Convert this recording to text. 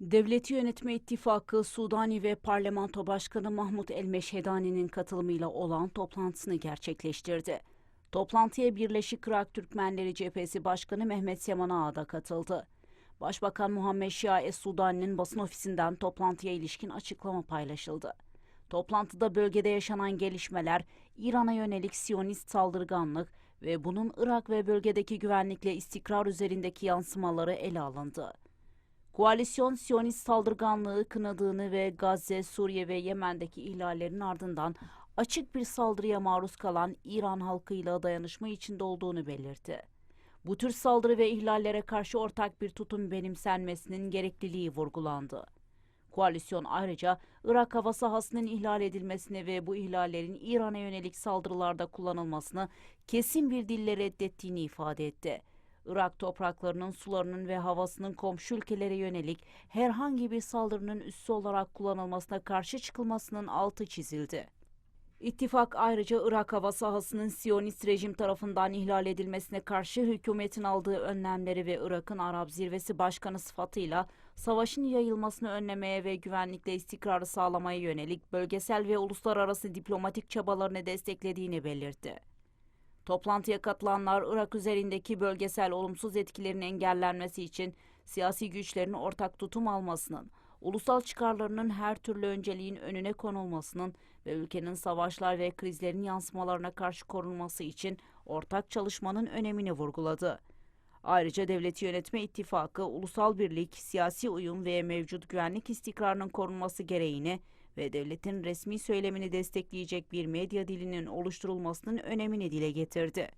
Devleti Yönetme İttifakı Sudani ve Parlamento Başkanı Mahmut El Meşhedani'nin katılımıyla olan toplantısını gerçekleştirdi. Toplantıya Birleşik Irak Türkmenleri Cephesi Başkanı Mehmet Seman Ağa da katıldı. Başbakan Muhammed Şia Es Sudani'nin basın ofisinden toplantıya ilişkin açıklama paylaşıldı. Toplantıda bölgede yaşanan gelişmeler, İran'a yönelik Siyonist saldırganlık ve bunun Irak ve bölgedeki güvenlikle istikrar üzerindeki yansımaları ele alındı. Koalisyon Siyonist saldırganlığı kınadığını ve Gazze, Suriye ve Yemen'deki ihlallerin ardından açık bir saldırıya maruz kalan İran halkıyla dayanışma içinde olduğunu belirtti. Bu tür saldırı ve ihlallere karşı ortak bir tutum benimsenmesinin gerekliliği vurgulandı. Koalisyon ayrıca Irak hava sahasının ihlal edilmesini ve bu ihlallerin İran'a yönelik saldırılarda kullanılmasını kesin bir dille reddettiğini ifade etti. Irak topraklarının, sularının ve havasının komşu ülkelere yönelik herhangi bir saldırının üssü olarak kullanılmasına karşı çıkılmasının altı çizildi. İttifak ayrıca Irak hava sahasının Siyonist rejim tarafından ihlal edilmesine karşı hükümetin aldığı önlemleri ve Irak'ın Arap Zirvesi Başkanı sıfatıyla savaşın yayılmasını önlemeye ve güvenlikle istikrarı sağlamaya yönelik bölgesel ve uluslararası diplomatik çabalarını desteklediğini belirtti. Toplantıya katılanlar Irak üzerindeki bölgesel olumsuz etkilerin engellenmesi için siyasi güçlerin ortak tutum almasının, ulusal çıkarlarının her türlü önceliğin önüne konulmasının ve ülkenin savaşlar ve krizlerin yansımalarına karşı korunması için ortak çalışmanın önemini vurguladı. Ayrıca Devleti Yönetme İttifakı, ulusal birlik, siyasi uyum ve mevcut güvenlik istikrarının korunması gereğini ve devletin resmi söylemini destekleyecek bir medya dilinin oluşturulmasının önemini dile getirdi.